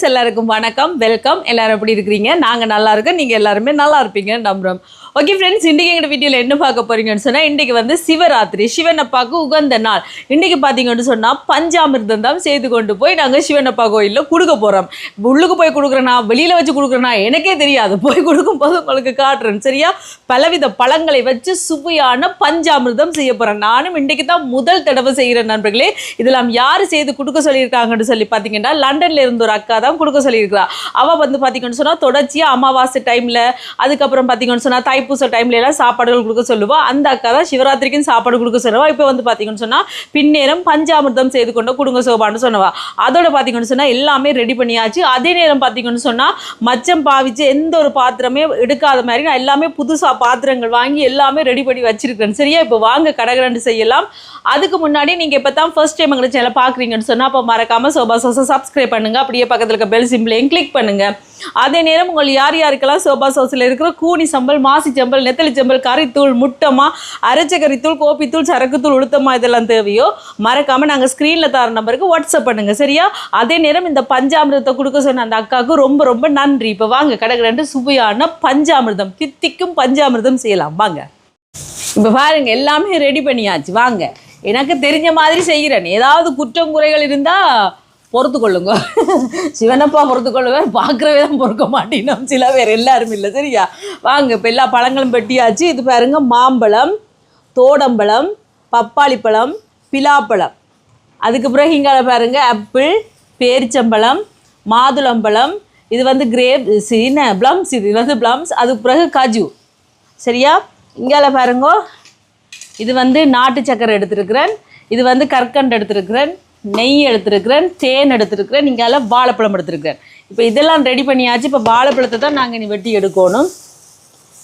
Friends எல்லாருக்கும் வணக்கம். Welcome எல்லாரும் எப்படி இருக்கிறீங்க? நாங்கள் நல்லா இருக்கோம். நீங்கள் எல்லாருமே நல்லா இருப்பீங்கன்னு நம்புகிறோம் ஓகே ஃப்ரெண்ட்ஸ் இன்றைக்கி எங்கள் வீடியோவில் என்ன பார்க்க போகிறீங்கன்னு சொன்னால் இன்றைக்கி வந்து சிவராத்திரி சிவனப்பாக்கு உகந்த நாள். இன்றைக்கி பார்த்தீங்கன்னு சொன்னால் பஞ்சாமிர்தம் தான் செய்து கொண்டு போய் நாங்கள் சிவனப்பா கோயிலில் கொடுக்க போகிறோம் உள்ளுக்கு போய் கொடுக்குறேனா வெளியில் வச்சு கொடுக்குறேனா எனக்கே தெரியாது. போய் கொடுக்கும்போது உங்களுக்கு காட்டுறேன் சரியா? பலவித பழங்களை வச்சு சுவையான பஞ்சாமிர்தம் செய்ய போகிறேன் நானும் இன்றைக்கி தான் முதல் தடவை செய்கிறேன் நண்பர்களே. இதெல்லாம் யார் செய்து கொடுக்க சொல்லியிருக்காங்கன்னு சொல்லி பார்த்தீங்கன்னா லண்டன்ல இருந்து ஒரு அக்கா தான் கொடுக்க சொல்லியிருக்கிறா. அவள் வந்து பார்த்தீங்கன்னு சொன்னால் தொடர்ச்சியாக அமாவாசை டைமில் அதுக்கப்புறம் பார்த்தீங்கன்னு சொன்னால் தைப்பூச டைம்ல எல்லாம் சாப்பாடுகள் கொடுக்க சொல்லுவா. அந்த அக்கா தான் சிவராத்திரிக்கும் சாப்பாடு கொடுக்க சொல்லுவா. இப்போ வந்து பார்த்தீங்கன்னு சொன்னால் பின்னேரம் பஞ்சாமிர்தம் செய்து கொண்டு கொடுங்க சோபான்னு சொன்னவா. அதோட பார்த்தீங்கன்னு சொன்னால் எல்லாமே ரெடி பண்ணியாச்சு. அதே நேரம் பார்த்தீங்கன்னு சொன்னால் மச்சம் பாவிச்சு எந்த ஒரு பாத்திரமே எடுக்காத மாதிரி நான் எல்லாமே புதுசாக பாத்திரங்கள் வாங்கி எல்லாமே ரெடி பண்ணி வச்சிருக்கேன் சரியா? இப்போ வாங்க கடகரண்டு செய்யலாம். அதுக்கு முன்னாடி நீங்கள் இப்போ தான் ஃபர்ஸ்ட் டைம் எங்களை சேனல் பார்க்குறீங்கன்னு சொன்னால் அப்போ மறக்காமல் சோபா சோசை சப்ஸ்கிரைப் பண்ணுங்க. அப்படியே பக்கத்தில் இருக்க பெல் சிம்பிளையும் கிளிக் பண்ணுங்க. அதே நேரம் உங்கள் யார் யாருக்கெல்லாம் சோபா சோஸில் இருக்கிற கூனி சம்பல் மாசி செம்பல் நெத்தலி செம்பல் கறித்தூள் முட்டமா அரைச்ச கறித்தூள் கோப்பித்தூள் சரக்குத்தூள் உளுத்தமா இதெல்லாம் தேவையோ மறக்காமல் நாங்கள் ஸ்க்ரீனில் தர நம்பருக்கு வாட்ஸ்அப் பண்ணுங்கள் சரியா? அதே நேரம் இந்த பஞ்சாமிர்தத்தை கொடுக்க சொன்ன அந்த அக்காவுக்கு ரொம்ப ரொம்ப நன்றி. இப்போ வாங்க கடற்கரை சுவையான பஞ்சாமிர்தம் தித்திக்கும் பஞ்சாமிர்தம் செய்யலாம். வாங்க. இப்போ பாருங்க எல்லாமே ரெடி பண்ணியாச்சு. வாங்க. எனக்கு தெரிஞ்ச மாதிரி செய்கிறேன். ஏதாவது குற்றம் குறைகள் இருந்தால் பொறுத்து கொள்ளுங்க சிவனப்பா பொறுத்து கொள்ளுவேன் பார்க்குறவே தான் பொறுக்க மாட்டேன் சில பேர் எல்லாரும் இல்லை சரியா? வாங்க இப்போ எல்லா பழங்களும் பெட்டியாச்சு இது பாருங்க மாம்பழம் தோடம்பழம் பப்பாளி பழம் பிலாப்பழம். அதுக்கு பிறகு இங்கே பாருங்க ஆப்பிள் பேரிச்சம்பழம் மாதுளம்பழம் இது வந்து கிரேப் என்ன? ப்ளம்ஸ் இது வந்து ப்ளம்ஸ் அதுக்கு பிறகு காஜு. சரியா? இங்கால பாருங்க. இது வந்து நாட்டு சக்கரை எடுத்திருக்கிறேன். இது வந்து கற்கண்டு எடுத்துருக்கிறேன். நெய் எடுத்திருக்கிறேன் தேன் எடுத்திருக்கிறேன் அதில் வாழைப்பழம் எடுத்துருக்கிறேன். இப்போ இதெல்லாம் ரெடி பண்ணியாச்சு இப்போ வாழைப்பழத்தை தான் நாங்கள் இனி வெட்டி எடுக்கணும்.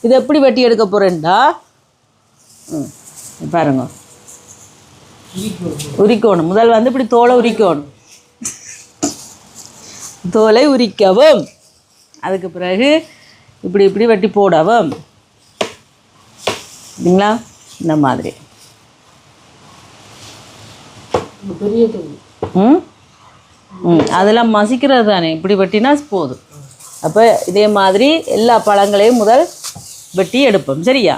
இது எப்படி வெட்டி எடுக்க போகிறேன்டா ம் பாருங்க. உரிக்கணும். முதல் வந்து இப்படி தோலை உரிக்கணும். தோலை உரிக்கவும். அதுக்கு பிறகு இப்படி இப்படி வெட்டி போடவும். சரிங்களா? இந்த மாதிரி. ம்? ம் அதெல்லாம் மசிக்கிறது தானே. இப்படி வெட்டினா போதும் அப்போ இதே மாதிரி எல்லா பழங்களையும் முதல் வெட்டி எடுப்போம். சரியா?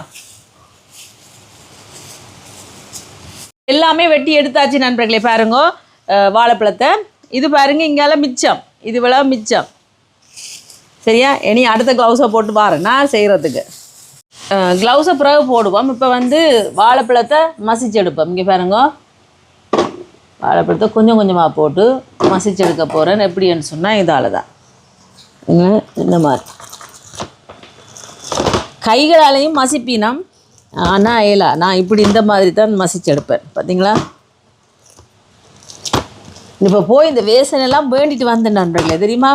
எல்லாமே வெட்டி எடுத்தாச்சு நண்பர்களே பாருங்க. வாழைப்பழத்தை. இது பாருங்க இங்கால மிச்சம். இது விட மிச்சம். சரியா? இனி அடுத்த க்ளவுஸை போட்டு பாரு நான் செய்கிறதுக்கு க்ளவுஸை பிறகு போடுவோம். இப்போ வந்து வாழைப்பழத்தை மசிச்சு எடுப்போம். இங்கே பாருங்க. வாழைப்பழத்தை கொஞ்சம் கொஞ்சமாக போட்டு மசிச்சு எடுக்க போகிறேன் எப்படின்னு சொன்னால் இதால் தான் இந்த மாதிரி. கைகளாலையும் மசிப்பினம். ஆனால் ஏலா நான் இப்படி இந்த மாதிரி தான் மசிச்சு எடுப்பேன் பார்த்தீங்களா இப்போ போய் இந்த வேசனெல்லாம் வேண்டிட்டு வந்தேன் நண்பர்களே தெரியுமா?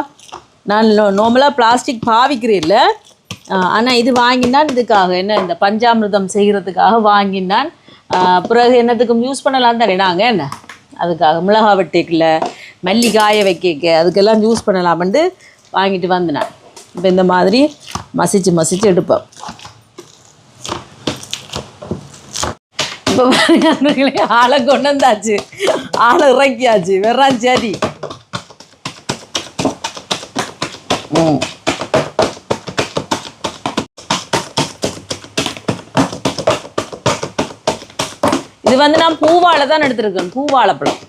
நான் நார்மலாக பிளாஸ்டிக் பாவிக்கிறேன் இல்லை ஆனால் இது வாங்கினான் இதுக்காக. என்ன இந்த பஞ்சாமிர்தம் செய்கிறதுக்காக வாங்கினான். ஆஹ் பிறகு என்னத்துக்கும் யூஸ் பண்ணலாம் தானே நாங்கள் என்ன? அதுக்காக மிளகா வெட்டிக்கல மல்லி காய வைக்க அதுக்கெல்லாம் யூஸ் பண்ணலாம்னு வாங்கிட்டு வந்தேன். இப்போ இந்த மாதிரி மசிச்சு மசிச்சு எடுப்பேன் இப்போ பாருங்களே ஆளை கொண்டு வந்தாச்சு. ஆளை இறக்கியாச்சு. வெறான் சரி ம். வந்து நான் பூவாழை தான் எடுத்திருக்கேன். பூவாழைப்பழம்.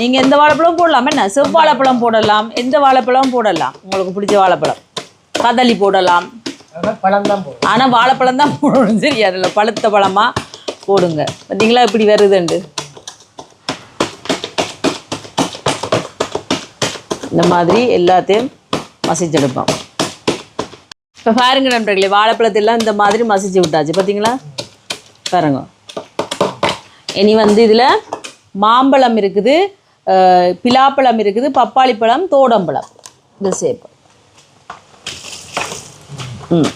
நீங்கள் எந்த வாழைப்பழம் போடலாம்? என்ன? செவ்வாழைப்பழம் போடலாம். எந்த வாழைப்பழம் போடலாம்? உங்களுக்கு பிடிச்ச வாழைப்பழம். கதளி போடலாம். ஆனால் வாழைப்பழம் தான் போடணும் சரி அதில் பழுத்த பழமாக போடுங்க. பார்த்தீங்களா இப்படி வருதுண்டு. இந்த மாதிரி எல்லாத்தையும் மசிச்செடுப்போம். இப்போ பாருங்க நண்பர்களே வாழைப்பழத்தெல்லாம் இந்த மாதிரி மசிச்சு விட்டாச்சு. பார்த்தீங்களா பாருங்க. இனி வந்து இதில் மாம்பழம் இருக்குது பிலாப்பழம் இருக்குது பப்பாளி பழம் தோடம்பழம் இது சேப்பு. ம்.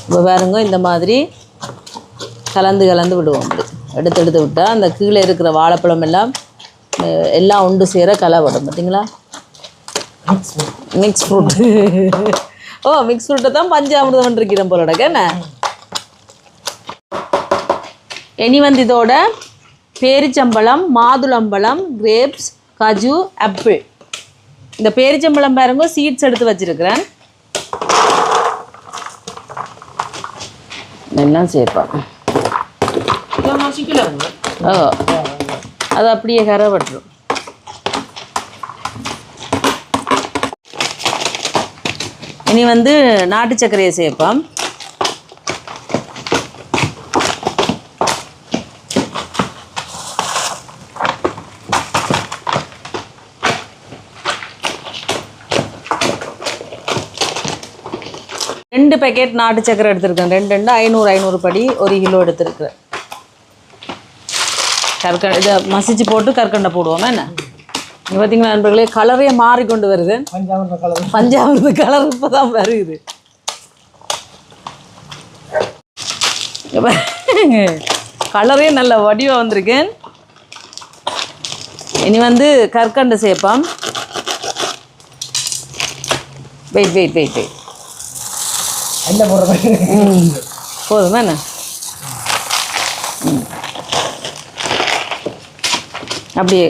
இப்போ பாருங்க இந்த மாதிரி கலந்து கலந்து விடுவோம் அப்படி எடுத்து எடுத்து விட்டால் அந்த கீழே இருக்கிற வாழைப்பழம் எல்லாம் எல்லாம் ஒன்று சேர கலவடும் பார்த்தீங்களா மிக்ஸ் ஃப்ரூட் ஓ மிக்ஸ் ஃப்ரூட்டை தான் பஞ்சாமிர்தம் இருக்கிறேன் போல என்ன இனி வந்து இதோட பேரிச்சம்பழம் மாதுளம்பழம் கிரேப்ஸ் கஜு ஆப்பிள் இந்த பேரிச்சம்பழம் பாருங்க சீட்ஸ் எடுத்து வச்சிருக்கிறேன். எல்லாம் ஓ அது அப்படியே கரை பட்டுரும் இனி வந்து நாட்டு சர்க்கரையை சேர்ப்போம். ரெண்டு பேக்கெட் நாட்டு சக்கரை எடுத்திருக்கேன். ரெண்டு ரெண்டு ஐநூறு ஐநூறு படி ஒரு கிலோ எடுத்திருக்கிறேன். கற்கண்டை இதை மசிச்சு போட்டு கற்கண்டை போடுவோமா என்ன? இங்கே பார்த்தீங்களா நண்பர்களே கலரே மாறிக்கொண்டு வருது. பஞ்சாமிர்த கலர் பஞ்சாமிரத கலர் இப்போ தான் வருது கலரே நல்ல வடிவம் வந்திருக்கேன். இனி வந்து கற்கண்டு சேர்ப்போம் வெயிட் வெயிட் வெயிட் வெயிட் என்ன போடுறது? போதுமா என்ன. அப்படியே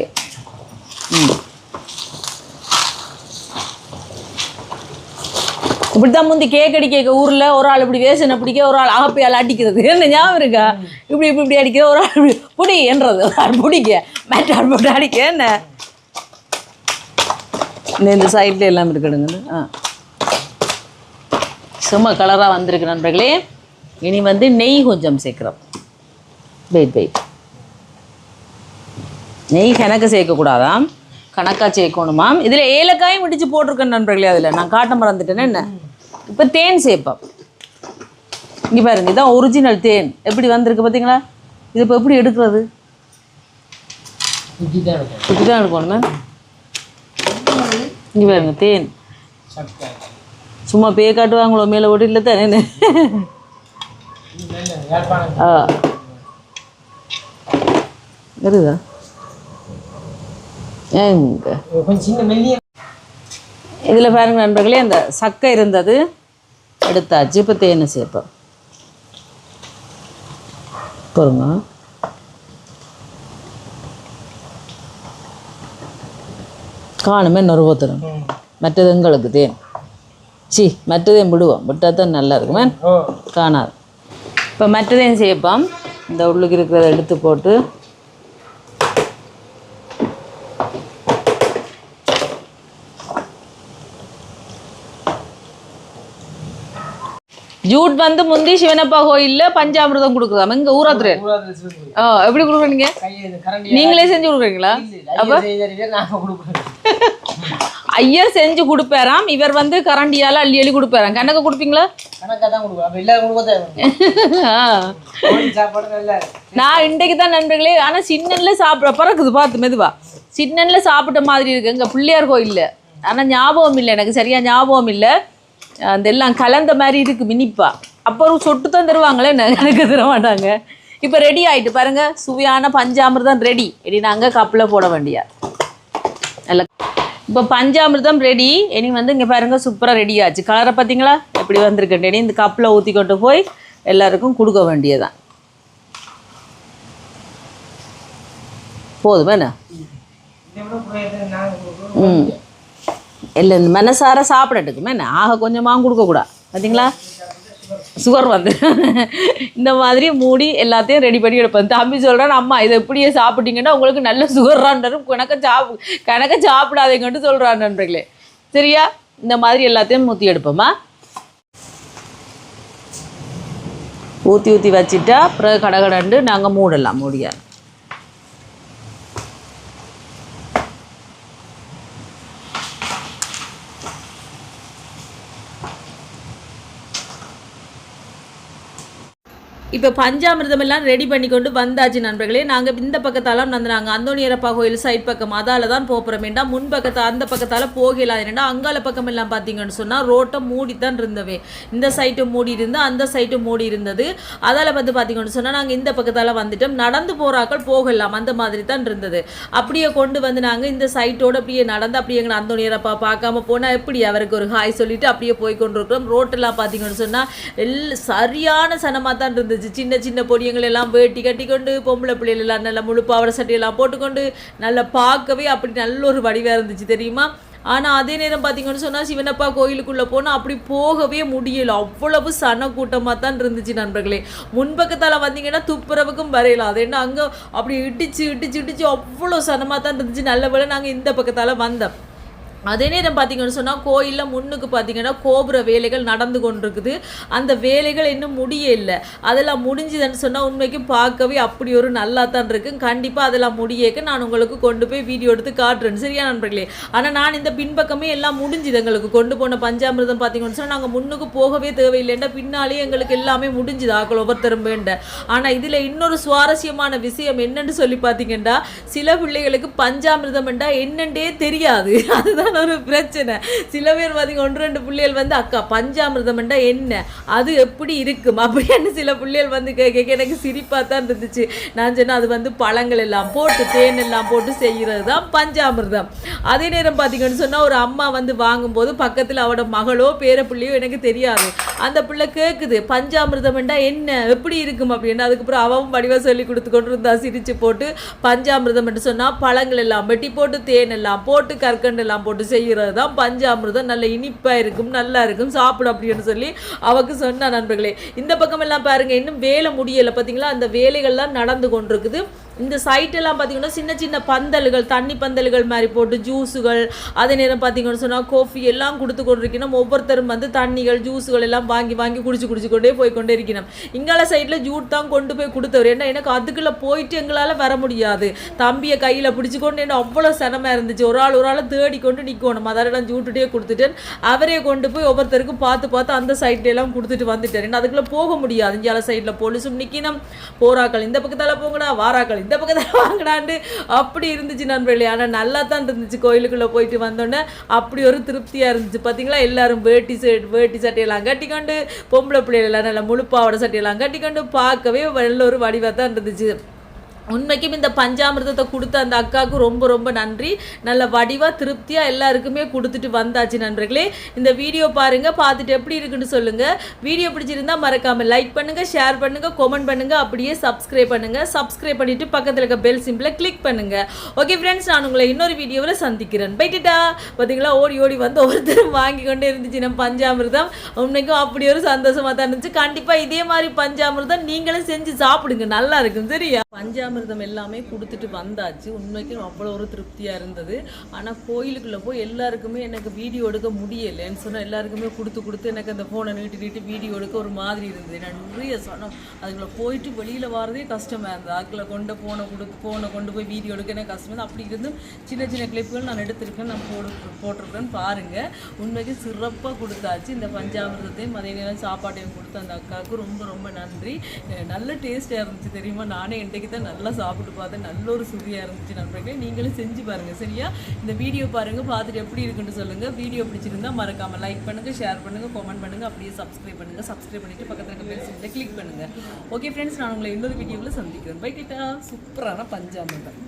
இப்படி தான் முந்தி கேக் அடி கேட்க ஊரில் ஒரு ஆள் இப்படி வேசனை பிடிக்க ஒரு ஆள் அகப்பையால் அடிக்கிறது. என்ன ஞாபகம் இருக்கா? இப்படி இப்படி இப்படி அடிக்கிற ஒரு ஆள் இப்படி புடி என்றது. ஒரு ஆள் பிடிக்க மேட்டார் போட்டு அடிக்க என்ன? இந்த இந்த எல்லாம் இருக்கணுங்க ஆ. சும்மா கலராக வந்திருக்கு நண்பர்களே. இனி வந்து நெய் கொஞ்சம் சேர்க்குறோம். Wait wait. நெய் கணக்கு சேர்க்கக்கூடாதாம் கணக்காக சேர்க்கணுமாம் இதில் ஏலக்காயும் இடித்து போட்டிருக்கேன் நண்பர்களே அதில். நான் காட்ட மறந்துட்டேன்னு என்ன? இப்போ தேன் சேர்ப்போம் இங்கே பாருங்க இதான் ஒரிஜினல் தேன். எப்படி வந்திருக்கு பார்த்தீங்களா இது இப்போ எப்படி எடுக்கிறது? இப்படி தான் எடுக்கணுமே. இங்கே பாருங்க தேன். சும்மா பே காட்டுவாங்களோ மேலே ஓட்டு இல்லை தானே வருதா எங்க கொஞ்சம் சின்ன மெல்லிய இதில் பாருங்க நண்பர்களே அந்த சக்கை இருந்தது. எடுத்தாச்சு. இப்போ தேனை சேர்ப்போம். பாருங்க காணுமே நுறுவத்தரும் மற்றது எங்களுக்கு தேன். சி மற்றதையும் விடுவோம். விட்டால் தான் நல்லா இருக்குமே. காணாது. இப்போ மற்றதையும் சேர்ப்போம். இந்த உள்ளுக்கு இருக்கிறத எடுத்து போட்டு ஜூட் வந்து முந்தி சிவனப்பா கோயில்ல பஞ்சாமிர்தம் கூடாது சிவப்பு. ஆ எப்படி கொடுக்குறீங்க நீங்களே செஞ்சு கொடுக்குறீங்களா? ஐயா கொடுக்குறோம். ஐயர் செஞ்சு கொடுப்பாராம் இவர் வந்து கரண்டியால அள்ளி அள்ளி கொடுப்பாராம். கணக்கு கொடுப்பீங்களா? கொடுக்குறோம் அப்போ நான் இன்றைக்கு தான் நண்பர்களே ஆனால் சின்னன்ல சாப்பிட பறக்குது பார்த்து மெதுவா. சின்னன்ல சாப்பிட்ட மாதிரி இருக்கு. இங்கே பிள்ளையார் கோயில்ல. ஆனால் ஞாபகம் இல்லை எனக்கு சரியா ஞாபகம் இல்லை. அந்த எல்லாம் கலந்த மாதிரி இருக்கு மினிப்பா. அப்புறம் சொட்டு தான் தருவாங்களே எனக்கு தர மாட்டாங்க. இப்போ ரெடி ஆயிட்டு பாருங்க. சுவையான பஞ்சாமிர்தம் ரெடி இனி நாங்கள் கப்பில் போட வேண்டியா? நல்ல இப்போ பஞ்சாமிர்தம் ரெடி இனி வந்து இங்கே பாருங்க சூப்பராக ரெடி ஆச்சு. கலரை பார்த்தீங்களா? எப்படி வந்திருக்கேன் இனி இந்த கப்பில் ஊற்றி கொண்டு போய் எல்லாருக்கும் கொடுக்க வேண்டியதான் போதும் என்ன? ம். இல்லை இந்த மனசார சாப்பிடட்டுக்குமே என்ன? ஆக கொஞ்சமாக கொடுக்கக்கூடாது பார்த்தீங்களா? சுகர் வந்து. இந்த மாதிரி மூடி எல்லாத்தையும் ரெடி பண்ணி எடுப்பேன் தம்பி சொல்கிறேன் அம்மா இதை எப்படியே சாப்பிட்டீங்கன்னா உங்களுக்கு நல்ல சுகர்றான்றாரும் கணக்க சாப்பு கணக்க சாப்பிடாதீங்கன்ட்டு சொல்கிறான் நண்பர்களே. சரியா? இந்த மாதிரி எல்லாத்தையும் ஊற்றி எடுப்போமா? ஊற்றி ஊற்றி வச்சுட்டா அப்புறம் கடகடண்டு நாங்கள் மூடலாம் மூடியாது இப்போ பஞ்சாமிர்தமெல்லாம் ரெடி பண்ணி கொண்டு வந்தாச்சு நண்பர்களே. நாங்கள் இந்த பக்கத்தாலாம் வந்து நாங்கள் அந்தோணியரப்பா கோயில் சைட் பக்கம் அதால தான் போகிறோம் முன் பக்கத்தை அந்த பக்கத்தால் போகலாம் ஏன்னா அங்கால பக்கம் எல்லாம் பார்த்தீங்கன்னு சொன்னால் ரோட்டை மூடி தான் இருந்தவே. இந்த சைட்டும் மூடி இருந்து அந்த சைட்டும் மூடி இருந்தது. அதால் வந்து பார்த்தீங்கன்னு சொன்னால் நாங்கள் இந்த பக்கத்தால் வந்துட்டோம். நடந்து போகிறாக்கள் போகலாம். அந்த மாதிரி தான் இருந்தது. அப்படியே கொண்டு வந்து நாங்கள் இந்த சைட்டோடு அப்படியே நடந்து அப்படியே எங்களை அந்தோணியரப்பா பார்க்காம போனால் எப்படி அவருக்கு ஒரு ஹாய் சொல்லிட்டு அப்படியே போய் கொண்டிருக்கிறோம். ரோட்டெல்லாம் பார்த்தீங்கன்னு சொன்னால் எல் சரியான சனமாக தான் இருந்துச்சு. சின்ன சின்ன பொடியங்கள் எல்லாம் வேட்டி கட்டி கொண்டு பொம்பளை பிள்ளைகள் எல்லாம் நல்ல முழு பாவாடை சட்டையெல்லாம் போட்டுக்கொண்டு நல்லா பார்க்கவே அப்படி நல்ல ஒரு வடிவாக இருந்துச்சு தெரியுமா? ஆனால் அதே நேரம் பார்த்தீங்கன்னு சொன்னால் சிவனப்பா கோயிலுக்குள்ளே போனால் அப்படி போகவே முடியல. அவ்வளவு சன கூட்டமாக தான் இருந்துச்சு நண்பர்களே. முன்பக்கத்தால் வந்தீங்கன்னா துப்புரவுக்கும் வரையலாம். அது என்ன அங்கே அப்படி இடிச்சு இடிச்சு இடிச்சு அவ்வளோ சனமாக தான் இருந்துச்சு. நல்ல வேலை நாங்கள் இந்த பக்கத்தால் வந்தோம். அதே நேரம் பார்த்தீங்கன்னு சொன்னால் கோயிலில் முன்னுக்கு பார்த்தீங்கன்னா கோபுர வேலைகள் நடந்து கொண்டிருக்குது. அந்த வேலைகள் இன்னும் முடிய இல்லை. அதெல்லாம் முடிஞ்சுதுன்னு சொன்னால் உண்மைக்கும் பார்க்கவே அப்படி ஒரு நல்லா தான் இருக்கு. கண்டிப்பாக அதெல்லாம் முடியக்க நான் உங்களுக்கு கொண்டு போய் வீடியோ எடுத்து காட்டுறேன். சரியா நண்பர்களே? ஆனால் நான் இந்த பின்பக்கமே எல்லாம் முடிஞ்சுது எங்களுக்கு. கொண்டு போன பஞ்சாமிர்தம் பார்த்தீங்கன்னு சொன்னால் நாங்கள் முன்னுக்கு போகவே தேவையில்லைன்னா பின்னாலே எங்களுக்கு எல்லாமே முடிஞ்சுது ஆக்கள் ஒவ்வொருத்தரும் வேண்ட. ஆனால் இதில் இன்னொரு சுவாரஸ்யமான விஷயம் என்னன்னு சொல்லி பார்த்தீங்கன்னா சில பிள்ளைகளுக்கு பஞ்சாமிர்தம் என்றால் என்னென்றே தெரியாது. அதுதான் ஒரு பிரச்சனை. சில பேர் பார்த்திங்க ஒன்று ரெண்டு பிள்ளைகள் வந்து அக்கா பஞ்சாமிர்தம் என்ன? அது எப்படி இருக்கும்? அப்படின்னு சில பிள்ளைகள் வந்து கேட்க எனக்கு சிரிப்பாக தான் இருந்துச்சு. நான் சொன்னேன் அது வந்து பழங்கள் எல்லாம் போட்டு தேன் எல்லாம் போட்டு செய்கிறது தான் பஞ்சாமிர்தம். அதே நேரம் பார்த்திங்கன்னு சொன்னால் ஒரு அம்மா வந்து வாங்கும்போது பக்கத்தில் அவட மகளோ பேர பிள்ளையோ எனக்கு தெரியாது. அந்த பிள்ளை கேட்குது பஞ்சாமிர்தம் என்ன? எப்படி இருக்கும்? அப்படின்னு. அதுக்கப்புறம் அவன் வடிவம் சொல்லி கொடுத்து கொண்டு இருந்தா சிரித்து போட்டு பஞ்சாமிர்தம் சொன்னால் பழங்கள் எல்லாம் வெட்டி போட்டு தேன் எல்லாம் போட்டு கற்கண்டு எல்லாம் போட்டு செய்கிறது தான் பஞ்சாமிர்தம். நல்ல இனிப்பாக இருக்கும் நல்லா இருக்கும் சாப்பிடும் அப்படின்னு சொல்லி அவக்கு சொன்னா நண்பர்களே. இந்த பக்கம் எல்லாம் பாருங்க இன்னும் வேலை முடியலை. பார்த்தீங்களா அந்த வேலைகள்லாம் நடந்து கொண்டிருக்குது. இந்த சைட்டெல்லாம் பார்த்தீங்கன்னா சின்ன சின்ன பந்தல்கள் தண்ணி பந்தல்கள் மாதிரி போட்டு ஜூஸுகள் அதே நேரம் பார்த்தீங்கன்னு சொன்னால் கோஃபி எல்லாம் கொடுத்து கொண்டிருக்கணும். ஒவ்வொருத்தரும் வந்து தண்ணிகள் ஜூஸுகள் எல்லாம் வாங்கி வாங்கி குடிச்சு குடிச்சு கொண்டே போய் கொண்டே இருக்கணும். இங்கால சைடில் ஜூட் தான் கொண்டு போய் கொடுத்தவர். ஏன்னா எனக்கு அதுக்குள்ளே போயிட்டு எங்களால் வர முடியாது. தம்பியை கையில் பிடிச்சி கொண்டு என்ன அவ்வளோ சிரமம் இருந்துச்சு. ஒரு ஆள் ஒரு ஆளை தேடி கொண்டு நிற்கணும் அதெல்லாம் ஜூட்டுட்டே கொடுத்துட்டேன் அவரே கொண்டு போய் ஒவ்வொருத்தருக்கும் பார்த்து பார்த்து அந்த சைட்ல கொடுத்துட்டு வந்துட்டார். ஏன்னா அதுக்குள்ளே போக முடியாது. இங்கால சைடில் போலீஸும் நிற்கணும் போராக்கள் இந்த பக்கத்தால் போங்கடா வாராக்கள் இந்த பக்கத்தில் வாங்கினாண்டு அப்படி இருந்துச்சு நண்பர்களே. ஆனால் நல்லா தான் இருந்துச்சு. கோயிலுக்குள்ளே போயிட்டு வந்தோடனே அப்படி ஒரு திருப்தியாக இருந்துச்சு. பார்த்தீங்களா எல்லாரும் வேட்டி சட் வேட்டி சட்டையெல்லாம் கட்டிக்கொண்டு பொம்பளை பிள்ளைகள் எல்லாம் நல்லா முழுப்பாவோட சட்டையெல்லாம் கட்டிக்கொண்டு பார்க்கவே நல்ல ஒரு வடிவாக தான் இருந்துச்சு. உண்மைக்கும் இந்த பஞ்சாமிர்தத்தை கொடுத்த அந்த அக்காவுக்கு ரொம்ப ரொம்ப நன்றி. நல்ல வடிவாக திருப்தியாக எல்லாருக்குமே கொடுத்துட்டு வந்தாச்சு நண்பர்களே. இந்த வீடியோ பாருங்கள் பார்த்துட்டு எப்படி இருக்குன்னு சொல்லுங்கள் வீடியோ பிடிச்சிருந்தா மறக்காமல் லைக் பண்ணுங்கள் ஷேர் பண்ணுங்கள் கமெண்ட் பண்ணுங்கள் அப்படியே சப்ஸ்கிரைப் பண்ணுங்கள் சப்ஸ்கிரைப் பண்ணிவிட்டு பக்கத்தில் இருக்க பெல் சிம்பிளை கிளிக் பண்ணுங்கள் ஓகே ஃப்ரெண்ட்ஸ் நான் உங்களை இன்னொரு வீடியோவில் சந்திக்கிறேன். பைட்டுட்டா பார்த்தீங்களா ஓடி ஓடி வந்து ஒவ்வொருத்தரும் வாங்கி கொண்டே இருந்துச்சு நம்ம பஞ்சாமிர்தம். உண்மைக்கும் அப்படி ஒரு சந்தோஷமாக தான் இருந்துச்சு. கண்டிப்பாக இதே மாதிரி பஞ்சாமிர்தம் நீங்களும் செஞ்சு சாப்பிடுங்க. நல்லா இருக்கும் சரியா? பஞ்சாமிர்தம் எல்லாமே கொடுத்துட்டு வந்தாச்சு. உண்மைக்கும் அவ்வளோ ஒரு திருப்தியாக இருந்தது. ஆனால் கோயிலுக்குள்ளே போய் எல்லாருக்குமே எனக்கு வீடியோ எடுக்க முடியலைன்னு சொன்னால் எல்லாருக்குமே கொடுத்து கொடுத்து எனக்கு அந்த ஃபோனை நீட்டு நீட்டு வீடியோ எடுக்க ஒரு மாதிரி இருந்தது. நான் நிறைய சொன்னோம். அதுக்குள்ளே போயிட்டு வெளியில் வரதே கஷ்டமாக இருந்தது. அதுக்குள்ளே கொண்டு ஃபோனை கொடுத்து ஃபோனை கொண்டு போய் வீடியோ எடுக்க எனக்கு கஷ்டமாக இருந்தது. அப்படி இருந்தும் சின்ன சின்ன கிளிப்புகள் நான் எடுத்திருக்கேன். நான் போடு போட்டிருக்கேன்னு பாருங்கள் உண்மைக்கு சிறப்பாக கொடுத்தாச்சு. இந்த பஞ்சாமிர்தத்தையும் அதே நேரம் சாப்பாட்டையும் கொடுத்த அந்த அக்காவுக்கு ரொம்ப ரொம்ப நன்றி. நல்ல டேஸ்ட்டாக இருந்துச்சு தெரியுமா? நானே என்கிட்ட இன்றைக்கி தான் நல்லா சாப்பிட்டு பார்த்தேன். நல்ல ஒரு சுவையாக இருந்துச்சு நண்பர்களே. நீங்களும் செஞ்சு பாருங்கள் சரியா? இந்த வீடியோ பாருங்கள் பார்த்துட்டு எப்படி இருக்குன்னு சொல்லுங்கள் வீடியோ பிடிச்சிருந்தா மறக்காமல் லைக் பண்ணுங்கள் ஷேர் பண்ணுங்கள் கமெண்ட் பண்ணுங்கள் அப்படியே சப்ஸ்கிரைப் பண்ணுங்கள் சப்ஸ்கிரைப் பண்ணிட்டு பக்கத்தில் இருக்க பெல் சிம்பிளை கிளிக் பண்ணுங்கள் ஓகே ஃப்ரெண்ட்ஸ் நான் உங்களை இன்னொரு வீடியோவில் சந்திக்கிறேன். பை கிட்டா. சூப்பரான பஞ்சாமிர்தம்.